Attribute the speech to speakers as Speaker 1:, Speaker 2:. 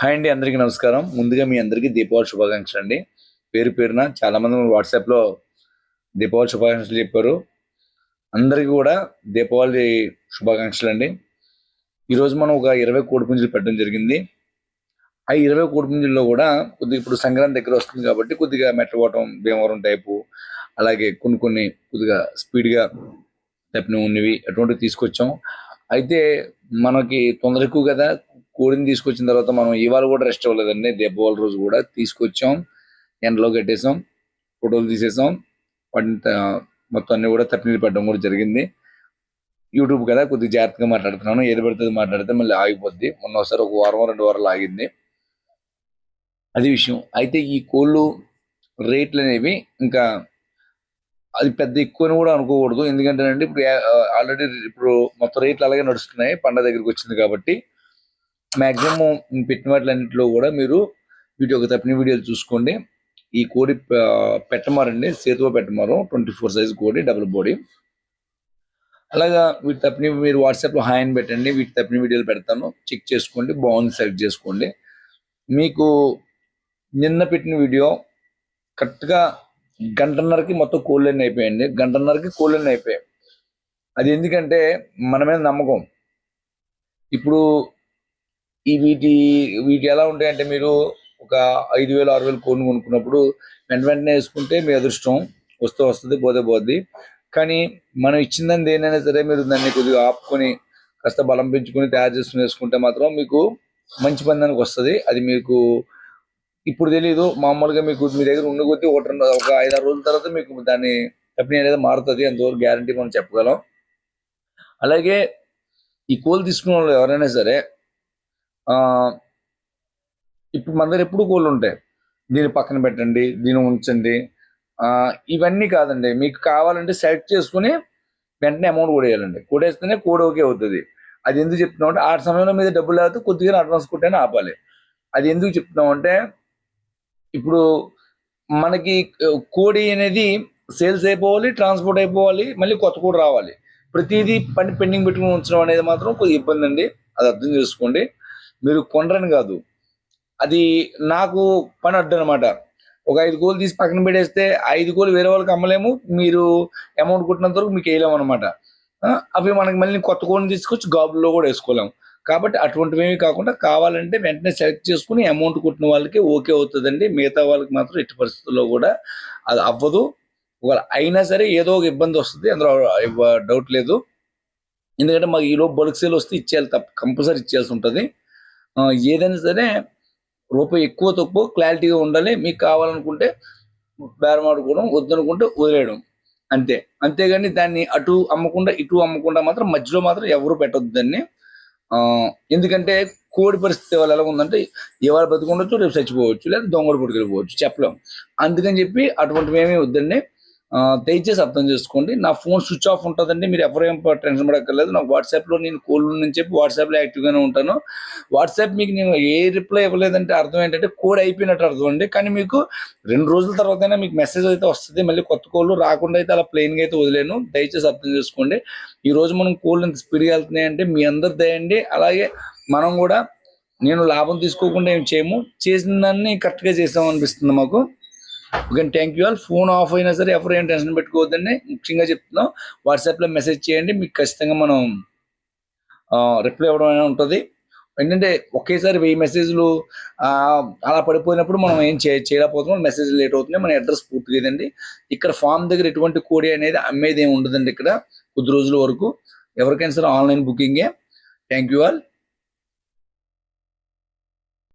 Speaker 1: Hi అండి అందరికీ నమస్కారం. ముందుగా మీ అందరికీ దీపావళి శుభాకాంక్షలు అండి. పేరు పేరున చాలామంది వాట్సాప్లో దీపావళి శుభాకాంక్షలు చెప్పారు. అందరికీ కూడా దీపావళి శుభాకాంక్షలు అండి. ఈరోజు మనం ఒక ఇరవై కోడి పుంజులు పెట్టడం జరిగింది. ఆ ఇరవై కోడి పుంజుల్లో కూడా కొద్దిగా ఇప్పుడు సంక్రాంతి దగ్గర వస్తుంది కాబట్టి కొద్దిగా మెట్టబోటం భీమవరం టైపు అలాగే కొన్ని కొన్ని కొద్దిగా స్పీడ్గా తప్పిన ఉన్నవి అటువంటివి తీసుకొచ్చాం. అయితే మనకి తొందర ఎక్కువ కదా కోడిని తీసుకొచ్చిన తర్వాత మనం ఇవాళ కూడా రెస్ట్ అవ్వలేదండి. దీపావళి రోజు కూడా తీసుకొచ్చాం. ఎండలో కట్టేసాం ఫోటోలు తీసేసాం. వాటిని మొత్తం అన్ని కూడా తప్పినీళ్ళు పెట్టడం కూడా జరిగింది. యూట్యూబ్ కదా కొద్దిగా జాగ్రత్తగా మాట్లాడుతున్నాను. ఏది పడితే మాట్లాడితే మళ్ళీ ఆగిపోద్ది. మొన్న ఒకసారి ఒక వారం రెండు వారాలు ఆగింది. అది విషయం. అయితే ఈ కోళ్ళు రేట్లు అనేవి ఇంకా అది పెద్ద ఎక్కువ అని కూడా అనుకోకూడదు. ఎందుకంటే ఇప్పుడు ఆల్రెడీ ఇప్పుడు మొత్తం రేట్లు అలాగే నడుస్తున్నాయి. పండ దగ్గరికి వచ్చింది కాబట్టి మ్యాక్సిమం పెట్టిన వాటిలన్నింటిలో కూడా మీరు వీటి ఒక తప్పిన వీడియోలు చూసుకోండి. ఈ కోడి పెట్టమారండి. సేతువ పెట్టమారు. ట్వంటీ ఫోర్ సైజ్ కోడి డబుల్ బాడీ. అలాగా వీటి తప్పిన మీరు వాట్సాప్లో హాయ్ అని పెట్టండి. వీటి తప్పిన వీడియోలు పెడతాను. చెక్ చేసుకోండి. బాగుంది సెలెక్ట్ చేసుకోండి. మీకు నిన్న పెట్టిన వీడియో కరెక్ట్గా గంటన్నరకి మొత్తం కోళ్ళన్నీ అయిపోయాయండి. గంటన్నరకి కోళ్ళన్నీ అయిపోయాయి. అది ఎందుకంటే మన మీద నమ్మకం. ఇప్పుడు ఈ వీటి వీటి ఎలా ఉంటాయంటే మీరు ఒక ఐదు వేలు ఆరు వేలు కోడిని కొనుక్కున్నప్పుడు వెంట వెంటనే వేసుకుంటే మీ అదృష్టం వస్తూ వస్తుంది పోతే పోద్ది. కానీ మనం ఇచ్చిన దేనైనా సరే మీరు దాన్ని కొద్దిగా ఆపుకొని కాస్త బలం పెంచుకొని తయారు చేసుకుని వేసుకుంటే మాత్రం మీకు మంచి పందానికి వస్తుంది. అది మీకు ఇప్పుడు తెలియదు మామూలుగా మీకు మీ దగ్గర ఉన్న కొద్దీ ఒకటి ఒక ఐదు ఆరు రోజుల తర్వాత మీకు దాన్ని కంపెనీ అనేది మారుతుంది. అంతవరకు గ్యారంటీ మనం చెప్పగలం. అలాగే ఈ కోల్ తీసుకున్న వాళ్ళు ఎవరైనా సరే ఇప్పుడు మన దగ్గర ఎప్పుడు కోళ్ళు ఉంటాయి? దీన్ని పక్కన పెట్టండి దీన్ని ఉంచండి. ఇవన్నీ కాదండి. మీకు కావాలంటే సెలెక్ట్ చేసుకుని వెంటనే అమౌంట్ కూడేయాలండి కూడేస్తేనే కోడ్ ఓకే అవుతుంది. అది ఎందుకు చెప్తున్నాం అంటే ఆ సమయంలో మీద డబ్బులు లేకపోతే కొద్దిగా అడ్వాన్స్ కొట్టైనా ఆపాలి. అది ఎందుకు చెప్తున్నాం అంటే ఇప్పుడు మనకి కోడి అనేది సేల్స్ అయిపోవాలి ట్రాన్స్పోర్ట్ అయిపోవాలి మళ్ళీ కొత్త కోడి రావాలి. ప్రతిదీ పని పెండింగ్ పెట్టుకుని ఉంచడం అనేది మాత్రం కొద్దిగా ఇబ్బంది అండి. అది అర్థం చేసుకోండి. మీరు కొనరని కాదు. అది నాకు పని అడ్డు అనమాట ఒక ఐదు కోళ్ళు తీసి పక్కన పెట్టేస్తే ఐదు కోలు వేరే వాళ్ళకి అమ్మలేము. మీరు అమౌంట్ కొట్టినంత వరకు మీకు వేయలేము అనమాట అవి మనకి మళ్ళీ కొత్త కోడిని తీసుకొచ్చి గాబుల్లో కూడా వేసుకోలేము. కాబట్టి అటువంటివి ఏమీ కాకుండా కావాలంటే వెంటనే సెలెక్ట్ చేసుకుని అమౌంట్ కొట్టిన వాళ్ళకి ఓకే అవుతుందండి. మిగతా వాళ్ళకి మాత్రం ఎట్టి పరిస్థితుల్లో కూడా అది అవ్వదు. ఒకవేళ అయినా సరే ఏదో ఒక ఇబ్బంది వస్తుంది. అందులో డౌట్ లేదు. ఎందుకంటే మాకు ఈలో బల్క్ సేల్ వస్తే ఇచ్చేయాలి తప్ప కంపల్సరీ ఇచ్చేయాల్సి ఉంటుంది. ఏదైనా సరే రూపాయి ఎక్కువ తక్కువ క్లారిటీగా ఉండాలి. మీకు కావాలనుకుంటే బేరం ఆడుకోవడం వద్దనుకుంటే వదిలేయడం. అంతే. అంతేగాని దాన్ని అటు అమ్మకుండా ఇటు అమ్మకుండా మాత్రం మధ్యలో మాత్రం ఎవరు పెట్టొద్దు దాన్ని. ఎందుకంటే కోడి పరిస్థితి వల్ల ఎలా ఉందంటే ఇవాళ బతుకుండొచ్చు రేపు చచ్చిపోవచ్చు లేదా దొంగడు పుట్టుకెళ్ళిపోవచ్చు చెప్పలేం. అందుకని చెప్పి అటువంటివి ఏమీ వద్దండి. దయచేసి అర్థం చేసుకోండి. నా ఫోన్ స్విచ్ ఆఫ్ ఉంటుందండి. మీరు ఎవరేం టెన్షన్ పడక్కర్లేదు. నాకు వాట్సాప్లో నేను కోల్ నుంచి చెప్పి వాట్సాప్లో యాక్టివ్గానే ఉంటాను. వాట్సాప్ మీకు నేను ఏ రిప్లై ఇవ్వలేదంటే అర్థం ఏంటంటే కోడ్ అయిపోయినట్టు అర్థం అండి. కానీ మీకు రెండు రోజుల తర్వాతైనా మీకు మెసేజ్ అయితే వస్తుంది. మళ్ళీ కొత్త కోళ్ళు రాకుండా అయితే అలా ప్లెయిన్గా అయితే వదిలేను. దయచేసి అర్థం చేసుకోండి. ఈ రోజు మనం కోళ్ళు ఇంత స్పీడ్గా వెళ్తున్నాయి అంటే మీ అందరు దయండి అలాగే మనం కూడా నేను లాభం తీసుకోకుండా ఏం చేయము. చేసిన దాన్ని కరెక్ట్గా చేసామనిపిస్తుంది మాకు. Okay thank you all phone off అయినా సరే ఎవరు ఏం టెన్షన్ పెట్టుకోవద్దండి. ముఖ్యంగా చెప్తున్నాం వాట్సాప్లో మెసేజ్ చేయండి మీకు ఖచ్చితంగా మనం రిప్లై ఇవ్వడం అనేది ఉంటుంది. ఏంటంటే ఒకేసారి వెయ్యి మెసేజ్లు అలా పడిపోయినప్పుడు మనం ఏం చే చేయలేకపోతున్నాం. మెసేజ్ లేట్ అవుతున్నాయి. మన అడ్రస్ పూర్తిగా ఇదండి. ఇక్కడ ఫామ్ దగ్గర ఎటువంటి కోడి అనేది అమ్మేది ఏమి ఉండదండి ఇక్కడ కొద్ది రోజుల వరకు. ఎవరికైనా సరే ఆన్లైన్ బుకింగే థ్యాంక్ యూ ఆల్